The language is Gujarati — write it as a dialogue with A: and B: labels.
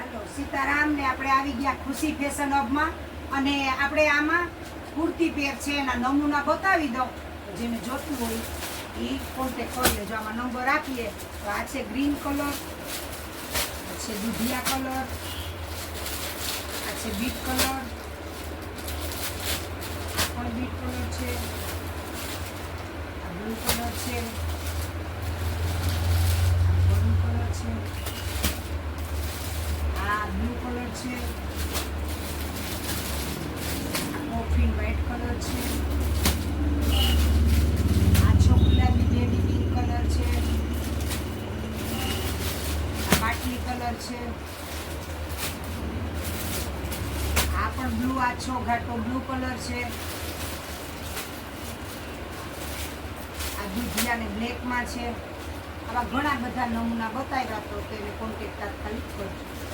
A: હાલો સીતારામ ને આપણે આવી ગયા ખુશી ફેશન હબમાં અને આપણે આમાં કુર્તી પેર છે, એના નમૂના બતાવી તો જેને જોતું હોય, એ કોન્ટેક કરી લેજો. આમાં નંબર આપીએ. તો આ છે ગ્રીન કલર આ છે દુધિયા કલર આ છે બીટ કલર પણ બીટ કલર છે. આ બ્લુ કલર છે આ મરૂન કલર છે આ બ્લુ કલર છે. કોફી વ્હાઈટ કલર છે. આ ગુલાબી બેબી પિંક કલર છે. બાટલી કલર છે. આ પણ બ્લુ આછો ઘાટો બ્લુ કલર છે. આ દૂધિયા બ્લેકમાં છે. આવા ઘણા બધા નમૂના બતાવ્યા તો તેને કોન્ટેક્ટ તાત્કાલિક કરજો.